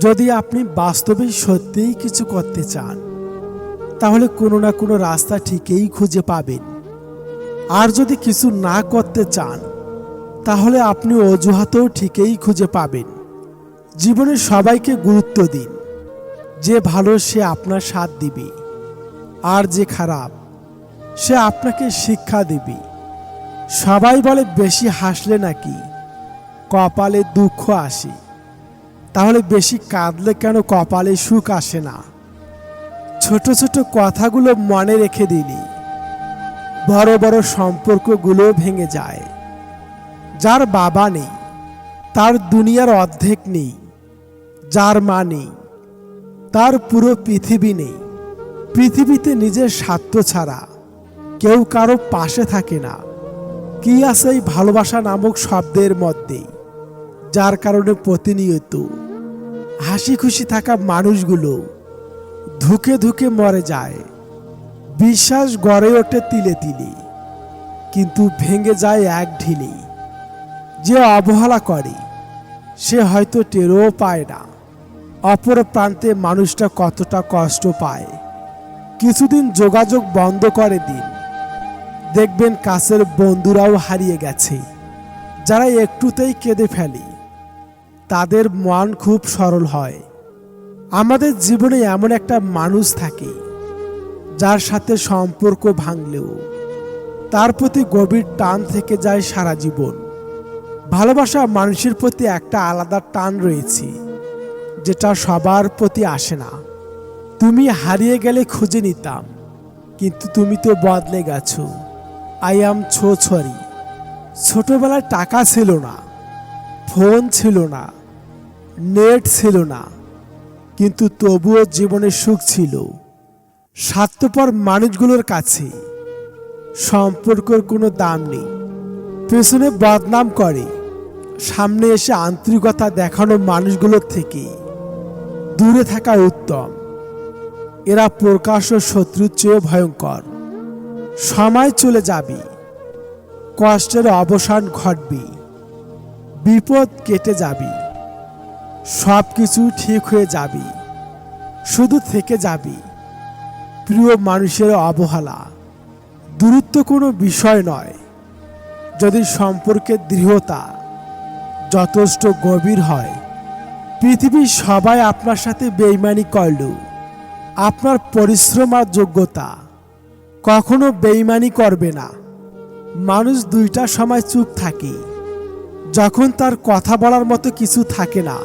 যদি আপনি বাস্তবে সত্যিই কিছু করতে চান, তাহলে কোনো না কোনো রাস্তা ঠিকই খুঁজে পাবেন। আর যদি কিছু না করতে চান, তাহলে আপনি অজুহাতেও ঠিকই খুঁজে পাবেন। জীবনে সবাইকে গুরুত্ব দিন, যে ভালো সে আপনার সাথ দিবে, আর যে খারাপ, সে আপনাকে শিক্ষা দেবে। সবাই বলে, বেশি হাসলে নাকি কপালে দুঃখ আসে। তাহলে বেশি কাঁদলে কেন কপালে সুখ আসে না? ছোট ছোট কথাগুলো মনে রেখে দিলি। বড় বড় সম্পর্কগুলো ভেঙে যায়। যার বাবা নেই, তার দুনিয়ার অর্ধেক নেই, যার মা নেই, তার পুরো পৃথিবী নেই। পৃথিবীতে নিজের স্বার্থ ছাড়া কেউ কারও পাশে থাকে না। কি আছে এই ভালোবাসা নামক শব্দের মধ্যেই? যার কারণে প্রতিনিয়ত হাসি খুশি থাকা মানুষগুলো ধুকে ধুকে মরে যায়। বিশ্বাস গড়ে ওঠে তিলে তিলে, কিন্তু ভেঙে যায় এক ঢিলে। যে অবহেলা করে, সে হয়তো টেরও পায় না। অপর প্রান্তে মানুষটা কতটা কষ্ট পায়। কিছুদিন যোগাযোগ বন্ধ করে দিন। দেখবেন কাছের বন্ধুরাও হারিয়ে গেছে। যারা একটুতেই কেঁদে ফেলে। তাদের মন খুব সরল হয়। আমাদের জীবনে এমন একটা মানুষ থাকে, যার সাথে সম্পর্ক ভাঙলেও তার প্রতি গভীর টান থেকে যায় সারা জীবন। ভালোবাসা মানুষের প্রতি একটা আলাদা টান রয়েছে, যেটা সবার প্রতি আসে না। তুমি হারিয়ে গেলে খুঁজে নিতাম, কিন্তু তুমি তো বদলে গেছো। আই আম ছো ছড়ি ছোটবেলায় টাকা ছিল না, ফোন ছিল না নেট ছিল না, কিন্তু তবুও জীবনে সুখ ছিল। স্বার্থপর মানুষগুলোর কাছে সম্পর্কের কোনো দাম নেই। পেছনে বদনাম করে, সামনে এসে আন্তরিকতা দেখানো মানুষগুলোর থেকে দূরে থাকা উত্তম। এরা প্রকাশ্য শত্রুর চেয়ে ভয়ঙ্কর। সময় চলে যাবে, কষ্টের অবসান ঘটবে, বিপদ কেটে যাবে। সব কিছু ঠিক হয়ে যাবে, শুধু থেকে যাবে। প্রিয় মানুষের অবহেলা দূরত্ব কোনো বিষয় নয়। যদি সম্পর্কের দৃঢ়তা যথেষ্ট গভীর হয়, পৃথিবীর সবাই আপনার সাথে বেইমানি করলেও আপনার পরিশ্রম আর যোগ্যতা কখনো বেইমানি করবে না। মানুষ দুইটা সময় চুপ থাকে, যখন তার কথা বলার মতো কিছু থাকে না।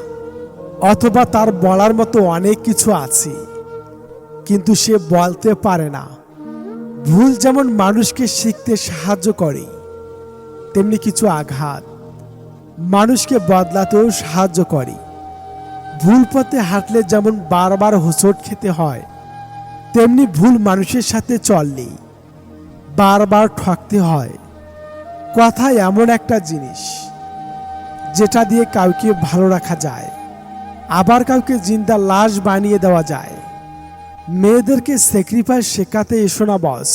অথবা তার বলার মতো অনেক কিছু আছে, কিন্তু সে বলতে পারে না। ভুল যেমন মানুষকে শিখতে সাহায্য করে, তেমনি কিছু আঘাত মানুষকে বদলাতেও সাহায্য করে। ভুল পথে হাঁটলে যেমন বারবার হোঁচট খেতে হয়, তেমনি ভুল মানুষের সাথে চললে বারবার ঠকতে হয়। কথা এমন একটা জিনিস, যেটা দিয়ে কাউকে ভালো রাখা যায়। আবার কাউকে জিন্দা লাশ বানিয়ে দেওয়া যায়। মেয়েদেরকে স্যাক্রিফাইস শেখাতে এসো না বস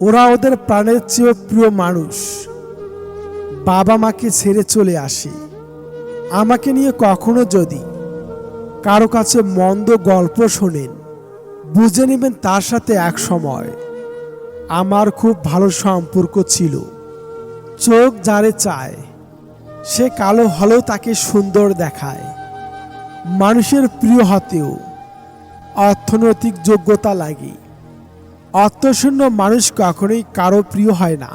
ওরা ওদের প্রাণের চেয়েও প্রিয় মানুষ। বাবা মাকে ছেড়ে চলে আসে। আমাকে নিয়ে কখনো যদি কারও কাছে মন্দ গল্প শোনেন, বুঝে নেবেন তার সাথে এক সময় আমার খুব ভালো সম্পর্ক ছিল। চোখ যারে চায়, সে কালো হলেও তাকে সুন্দর দেখায়। মানুষের প্রিয় হতেও অর্থনৈতিক যোগ্যতা লাগে। অর্থশূন্য মানুষ কখনোই কারও প্রিয় হয় না।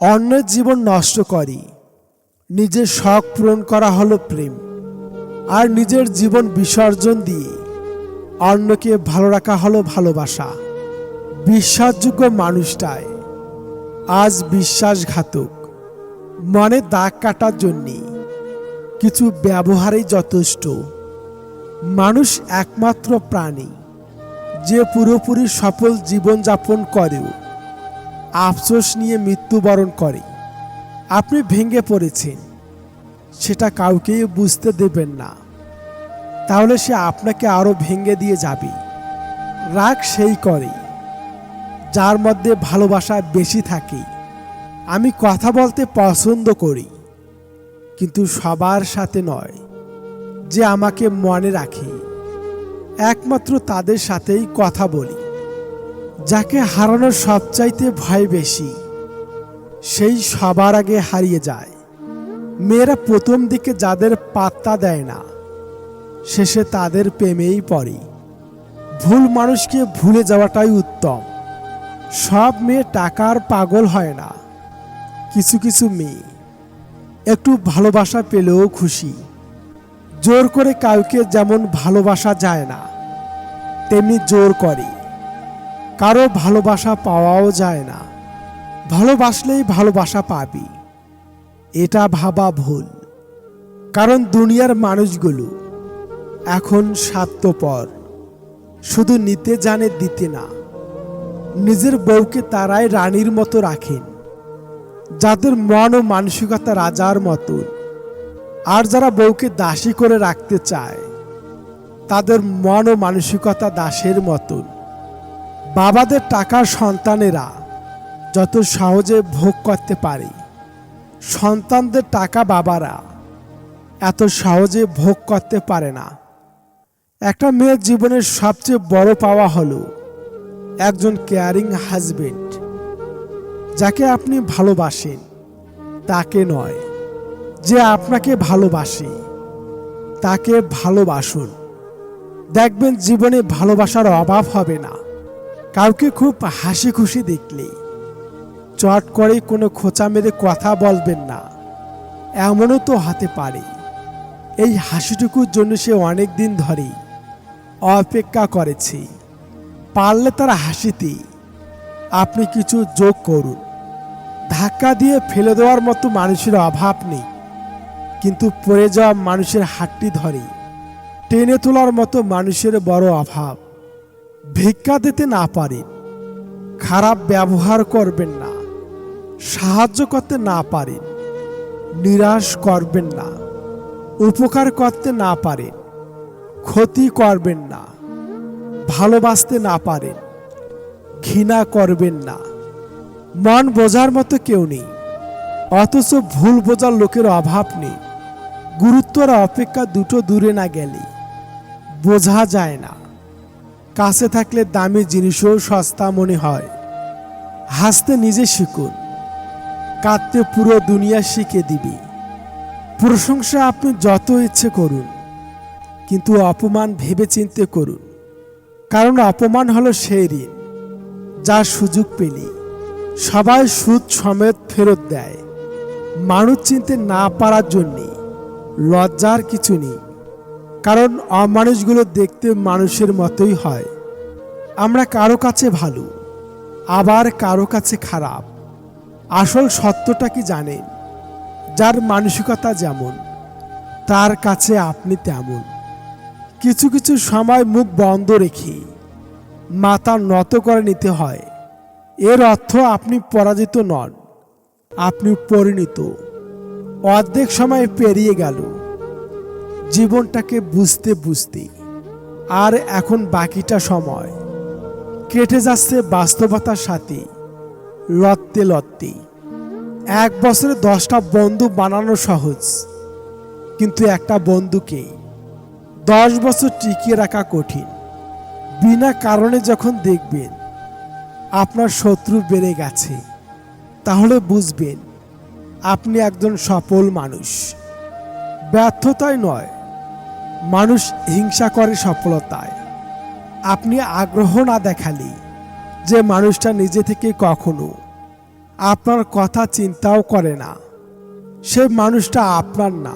অন্যের জীবন নষ্ট করে। নিজের শখ পূরণ করা হলো প্রেম। আর নিজের জীবন বিসর্জন দিয়ে অন্যকে ভালো রাখা হলো ভালোবাসা। বিশ্বাসযোগ্য মানুষটাই আজ বিশ্বাসঘাতক। মনে দাগ কাটার জন্যে। কিছু ব্যবহারেই যথেষ্ট। মানুষ একমাত্র প্রাণী, যে পুরোপুরি সফল জীবনযাপন করেও আফসোস নিয়ে মৃত্যুবরণ করে। আপনি ভেঙে পড়েছেন, সেটা কাউকেই বুঝতে দেবেন না। তাহলে সে আপনাকে আরও ভেঙে দিয়ে যাবে। রাগ সেই করে, যার মধ্যে ভালোবাসা বেশি থাকে। আমি কথা বলতে পছন্দ করি। কিন্তু সবার সাথে নয় যে আমাকে মনে রাখে। একমাত্র তাদের সাথেই কথা বলি। যাকে হারানোর সবচাইতে ভয় বেশি, সেই সবার আগে হারিয়ে যায়। মেয়েরা প্রথম দিকে যাদের পাত্তা দেয় না, শেষে তাদের প্রেমেই পড়ে। ভুল মানুষকে ভুলে যাওয়াটাই উত্তম। সব মেয়ে টাকার পাগল হয় না। কিছু কিছু মেয়ে একটু ভালোবাসা পেলেও খুশি। জোর করে কাউকে যেমন ভালোবাসা যায় না, তেমনি জোর করে। কারও ভালোবাসা পাওয়াও যায় না। ভালোবাসলেই ভালোবাসা পাবি। এটা ভাবা ভুল। কারণ দুনিয়ার মানুষগুলো এখন স্বার্থপর। শুধু নিতে জানে দিতে না। নিজের বউকে তারাই রানীর মতো রাখেন। যাদের মন ও মানসিকতা রাজার মতন আর যারা বউকে দাসী করে রাখতে চায়, তাদের মন ও মানসিকতা দাসের মতন বাবাদের টাকার সন্তানেরা যত সহজে ভোগ করতে পারে, সন্তানদের টাকা বাবারা এত সহজে ভোগ করতে পারে না। একটা মেয়ের জীবনের সবচেয়ে বড় পাওয়া হলো একজন কেয়ারিং হাজবেন্ড যাকে আপনি ভালোবাসেন, তাকে নয়, যে আপনাকে ভালোবাসে, তাকে ভালোবাসুন। দেখবেন জীবনে ভালোবাসার অভাব হবে না। কাউকে খুব হাসি খুশি দেখলে, চট করে কোনো খোঁচা মেরে কথা বলবেন না। এমনও তো হতে পারে। এই হাসিটুকুর জন্য সে অনেক দিন ধরেই অপেক্ষা করেছে। পারলে তার হাসিতে আপনি কিছু যোগ করুন। ধাক্কা দিয়ে ফেলে দেওয়ার মতো মানুষের অভাব নেই। কিন্তু পড়ে যাওয়া মানুষের হাতটি ধরে, টেনে তোলার মতো মানুষের বড় অভাব। ভিক্ষা দিতে না পারেন খারাপ ব্যবহার করবেন না, সাহায্য করতে না পারেন নিরাশ করবেন না, উপকার করতে না পারেন ক্ষতি করবেন না, ভালোবাসতে না পারেন ঘৃণা করবেন না। মন বোঝার মতো কেউ নেই। অথচ ভুল বোঝার লোকের অভাব নেই। গুরুত্বর অপেক্ষা দুটো দূরে না গেলে বোঝা যায় না। কাছে থাকলে দামি জিনিসও সস্তা মনে হয়। হাসতে নিজে শিখুন। কাঁদতে পুরো দুনিয়া শিখে দিবি। প্রশংসা আপনি যত ইচ্ছে করুন। কিন্তু অপমান ভেবে চিনতে করুন। কারণ অপমান হলো সেই ঋণ, যার সুযোগ পেলে সবাই সুদ সমেত ফেরত দেয়। মানুষ চিনতে না পারার জন্যে লজ্জার কিছু নেই। কারণ অমানুষগুলো দেখতে মানুষের মতোই হয়। আমরা কারও কাছে ভালো, আবার কারও কাছে খারাপ। আসল সত্যটা কি জানেন? যার মানসিকতা যেমন, তার কাছে আপনি তেমন। কিছু কিছু সময় মুখ বন্ধ রেখে মাথা নত করে নিতে হয়। এর অর্থ আপনি পরাজিত নন, আপনি পরিণত। অর্ধেক সময় পেরিয়ে গেল, জীবনটাকে বুঝতে বুঝতে। আর এখন বাকিটা সময় কেটে যাচ্ছে বাস্তবতার সাথে, লড়তে লড়তে। এক বছরে দশটা বন্ধু বানানো সহজ, কিন্তু একটা বন্ধুকে দশ বছর টিকিয়ে রাখা কঠিন। বিনা কারণে যখন দেখবেন আপনার শত্রু বেড়ে গেছে। তাহলে বুঝবেন, আপনি একজন সফল মানুষ। ব্যর্থতায় নয়, মানুষ হিংসা করে সফলতায়। আপনি আগ্রহ না দেখালে যে মানুষটা নিজে থেকে কখনো আপনার কথা চিন্তাও করে না। সে মানুষটা আপনার না,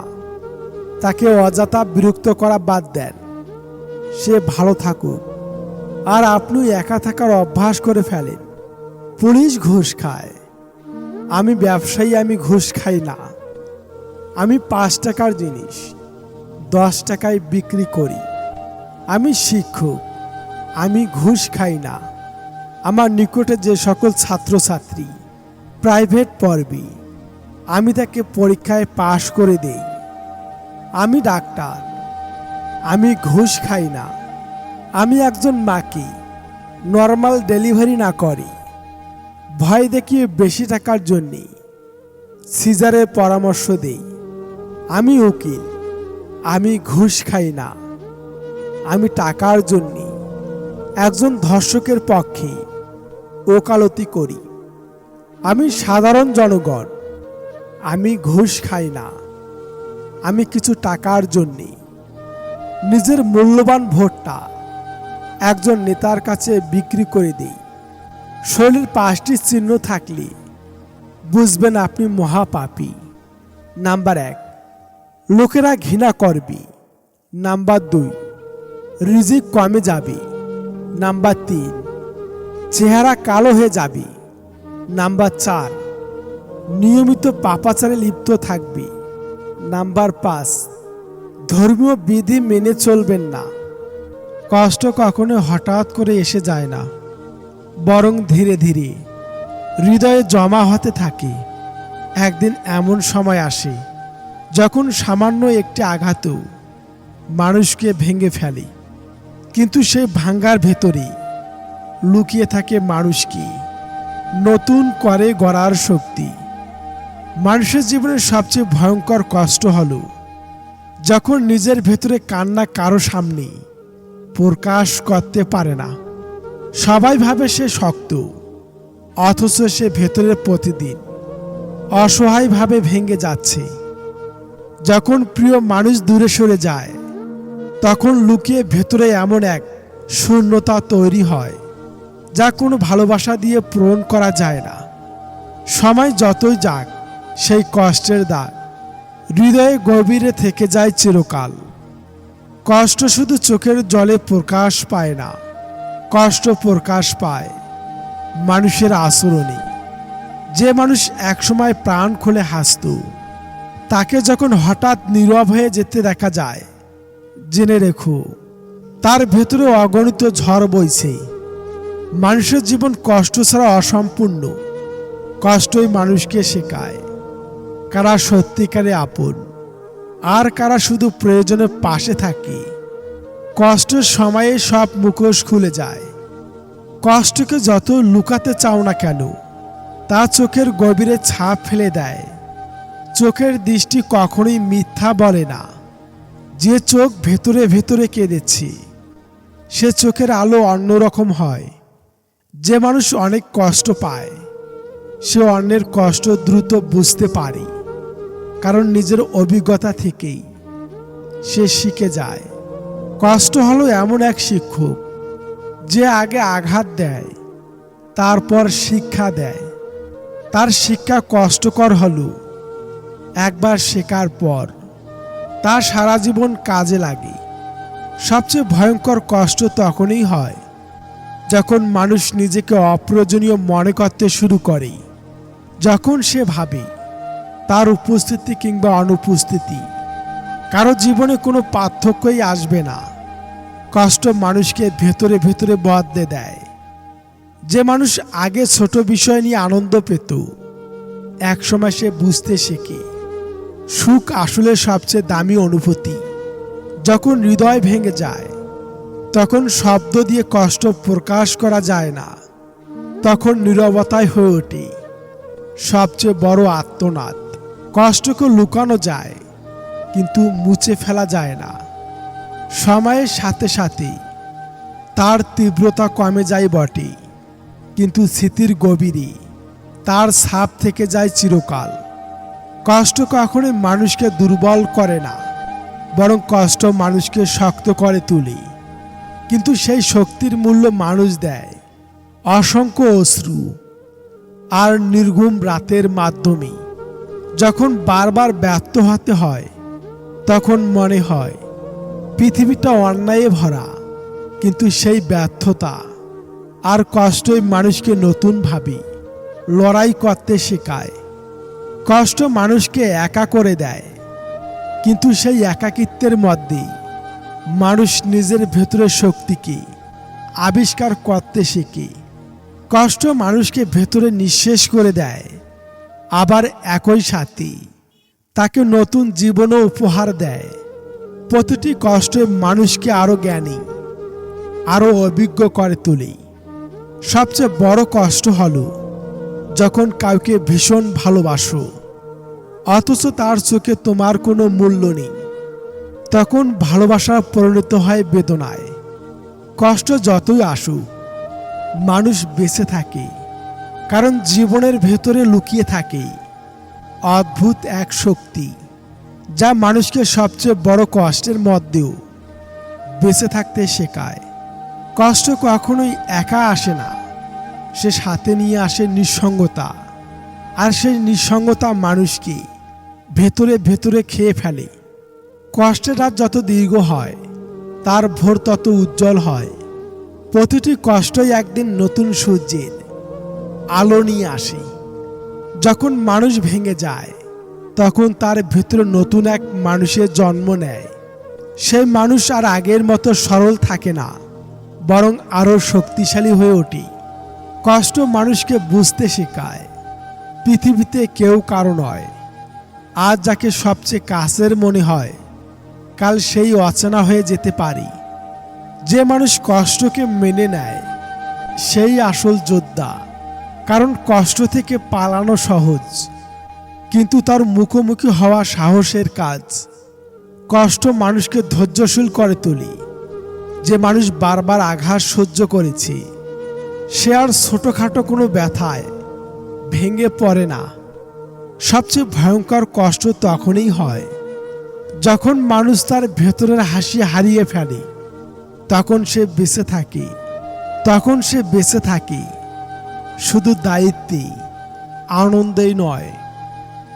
তাকে অযথা বিরক্ত করা বাদ দেন। সে ভালো থাকুক। আর আপনি একা থাকার অভ্যাস করে ফেলেন। পুলিশ ঘুষ খায়। আমি ব্যবসায়ী, আমি ঘুষ খাই না। আমি পাঁচ টাকার জিনিস, দশ টাকায় বিক্রি করি। আমি শিক্ষক, আমি ঘুষ খাই না। আমার নিকটে যে সকল ছাত্রছাত্রী প্রাইভেট পড়বি, আমি তাকে পরীক্ষায় পাশ করে দেই। আমি ডাক্তার, আমি ঘুষ খাই না। আমি একজন মাকে নর্মাল ডেলিভারি না করি। ভয় দেখিয়ে বেশি টাকার জন্যে সিজারের পরামর্শ দেই। আমি উকিল, আমি ঘুষ খাই না। আমি টাকার জন্য একজন ধর্ষকের পক্ষে ওকালতি করি। আমি সাধারণ জনগণ, আমি ঘুষ খাই না। আমি কিছু টাকার জন্যে নিজের মূল্যবান ভোটটা একজন নেতার কাছে বিক্রি করে দিই। শরীরের পাঁচটি চিহ্ন থাকলে বুঝবেন আপনি মহাপাপী। নাম্বার এক, লোকেরা ঘৃণা করবে। নাম্বার দুই, রিজিক কমে যাবে। নাম্বার তিন, চেহারা কালো হয়ে যাবে। নাম্বার চার, নিয়মিত পাপাচারে লিপ্ত থাকবে। নাম্বার পাঁচ, ধর্মীয় বিধি মেনে চলবেন না। কষ্ট কখনো হঠাৎ করে এসে যায় না, বরং ধীরে ধীরে হৃদয়ে জমা হতে থাকে। একদিন এমন সময় আসে, যখন সামান্য একটি আঘাতও মানুষকে ভেঙে ফেলে, কিন্তু সেই ভাঙ্গার ভেতরে লুকিয়ে থাকে মানুষকে। নতুন করে গড়ার শক্তি। মানুষের জীবনের সবচেয়ে ভয়ঙ্কর কষ্ট হলো, যখন নিজের ভেতরে কান্না কারও সামনে প্রকাশ করতে পারে না। সবাই ভাবে সে শক্ত, অথচ সে ভেতরে প্রতিদিন অসহায়ভাবে ভেঙে যাচ্ছে। যখন প্রিয় মানুষ দূরে সরে যায়, তখন লুকিয়ে ভেতরে এমন এক শূন্যতা তৈরি হয়, যা কোনো ভালোবাসা দিয়ে পূরণ করা যায় না। সময় যতই যাক, সেই কষ্টের দাগ হৃদয়ে গভীরে থেকে যায় চিরকাল। কষ্ট শুধু চোখের জলে প্রকাশ পায় না, কষ্ট প্রকাশ পায় মানুষের আচরণে। যে মানুষ একসময় প্রাণ খুলে হাসত, তাকে যখন হঠাৎ নীরব হয়ে যেতে দেখা যায়, জেনে রেখো, তার ভেতরে অগণিত ঝড় বইছে। মানুষের জীবন কষ্ট ছাড়া অসম্পূর্ণ, কষ্টই মানুষকে শেখায়, কারা সত্যিকারে আপন। আর কারা শুধু প্রয়োজনে পাশে থাকে? কষ্টের সময়ে সব মুখোশ খুলে যায়। কষ্টকে যত লুকাতে চাও না কেন, তা চোখের গভীরে ছাপ ফেলে দেয়। চোখের দৃষ্টি কখনোই মিথ্যা বলে না। যে চোখ ভেতরে ভেতরে কেঁদেছে, সে চোখের আলো অন্যরকম হয়। যে মানুষ অনেক কষ্ট পায়, সে অন্যের কষ্ট দ্রুত বুঝতে পারে। কারণ নিজের অভিজ্ঞতা থেকেই সে শিখে যায়। কষ্ট হলো এমন এক শিক্ষক, যে আগে আঘাত দেয়, তারপর শিক্ষা দেয়। তার শিক্ষা কষ্টকর হলো, একবার শেখার পর। তা সারা জীবন কাজে লাগে। সবচেয়ে ভয়ঙ্কর কষ্ট তখনই হয়, যখন মানুষ নিজেকে অপ্রয়োজনীয় মনে করতে শুরু করে যখন সে ভাবে তার উপস্থিতি কিংবা অনুপস্থিতি। কারও জীবনে কোনো পার্থক্যই আসবে না। কষ্ট মানুষকে ভেতরে ভেতরে বদলে দেয় যে মানুষ আগে ছোট বিষয় নিয়ে আনন্দ পেত, একসময় সে বুঝতে শেখে, সুখ আসলে সবচেয়ে দামি অনুভূতি। যখন হৃদয় ভেঙে যায়, তখন শব্দ দিয়ে কষ্ট প্রকাশ করা যায় না। তখন নীরবতায় হয়ে ওঠে, সবচেয়ে বড় আত্মনাদ কষ্টকে লুকানো যায়, কিন্তু মুছে ফেলা যায় না। সময়ের সাথে সাথে তার তীব্রতা কমে যায় বটে, কিন্তু স্মৃতির গভীরে তার ছাপ থেকে যায় চিরকাল। কষ্ট কখনোই মানুষকে দুর্বল করে না, বরং কষ্ট মানুষকে শক্ত করে তুলে। কিন্তু সেই শক্তির মূল্য মানুষ দেয় অসংখ্য অশ্রু আর নির্ঘুম রাতের মাধ্যমে। যখন বারবার ব্যর্থ হতে হয়, তখন মনে হয়, পৃথিবীটা অন্যায়ে ভরা, কিন্তু সেই ব্যর্থতা আর কষ্টই মানুষকে নতুনভাবে লড়াই করতে শেখায়। কষ্ট মানুষকে একা করে দেয়, কিন্তু সেই একাকিত্বের মধ্যেই মানুষ নিজের ভেতরের শক্তিকে আবিষ্কার করতে শেখে। কষ্ট মানুষকে ভেতরে নিঃশেষ করে দেয়। আবার একই সাথী। তাকে নতুন জীবনও উপহার দেয়। প্রতিটি কষ্ট মানুষকে আরও জ্ঞানী আরও অভিজ্ঞ করে তুলি। সবচেয়ে বড় কষ্ট হলো যখন কাউকে ভীষণ ভালোবাসো। অথচ তার চোখে তোমার কোনো মূল্য নেই। তখন ভালোবাসা পরিণত হয় বেদনায়। কষ্ট যতই আসুক, মানুষ বেঁচে থাকে। কারণ জীবনের ভেতরে লুকিয়ে থাকে অদ্ভুত এক শক্তি যা মানুষকে সবচেয়ে বড় কষ্টের মধ্যেও বেঁচে থাকতে শেখায়। কষ্ট কখনোই একা আসে না। সে সাথে নিয়ে আসে নিঃসঙ্গতা। আর সেই নিঃসঙ্গতা মানুষকে ভেতরে ভেতরে খেয়ে ফেলে। কষ্টের রাত যত দীর্ঘ হয়, তার ভোর তত উজ্জ্বল হয়। প্রতিটি কষ্টই একদিন নতুন সূর্যের। আলো নিয়ে আসে। যখন মানুষ ভেঙে যায়, তখন তার ভিতরে নতুন এক মানুষের জন্ম নেয়। সেই মানুষ আর আগের মতো সরল থাকে না, বরং আরও শক্তিশালী হয়ে ওঠে। কষ্ট মানুষকে বুঝতে শেখায়, পৃথিবীতে কেউ কারও নয়। আজ যাকে সবচেয়ে কাছের মনে হয়, কাল সেই অচেনা হয়ে যেতে পারি। যে মানুষ কষ্টকে মেনে নেয়, সেই আসল যোদ্ধা। কারণ কষ্ট থেকে পালানো সহজ, কিন্তু তার মুখোমুখি হওয়া সাহসের কাজ। কষ্ট মানুষকে ধৈর্যশীল করে তোলে। যে মানুষ বারবার আঘাত সহ্য করেছে, সে আর ছোটোখাটো কোনো ব্যথায় ভেঙে পড়ে না। সবচেয়ে ভয়ঙ্কর কষ্ট তখনই হয়, যখন মানুষ তার ভেতরের হাসি হারিয়ে ফেলে। তখন সে বেঁচে থাকে, তখন সে বেঁচে থাকে। শুধু দায়িত্বে আনন্দেই নয়,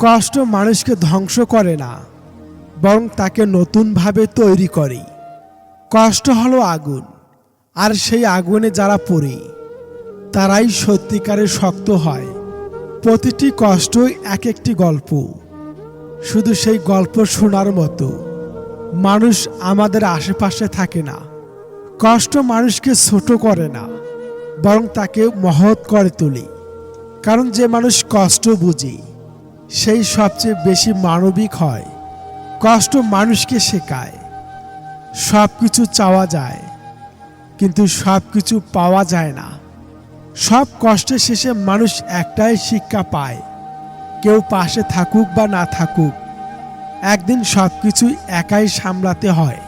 কষ্ট মানুষকে ধ্বংস করে না, বরং তাকে নতুনভাবে তৈরি করে। কষ্ট হলো আগুন, আর সেই আগুনে যারা পড়ে, তারাই সত্যিকারে শক্ত হয়। প্রতিটি কষ্টই এক একটি গল্প, শুধু সেই গল্প শোনার মতো। মানুষ আমাদের আশেপাশে থাকে না, কষ্ট মানুষকে ছোট করে না। বরং তাকে মহৎ করে তোলে। কারণ যে মানুষ কষ্ট বুঝে, সেই সবচেয়ে বেশি মানবিক হয়। কষ্ট মানুষকে শেখায়। সব কিছু চাওয়া যায়, কিন্তু সব কিছু পাওয়া যায় না। সব কষ্টের শেষে মানুষ একটাই শিক্ষা পায়, কেউ পাশে থাকুক বা না থাকুক, একদিন সব কিছুই একাই সামলাতে হয়।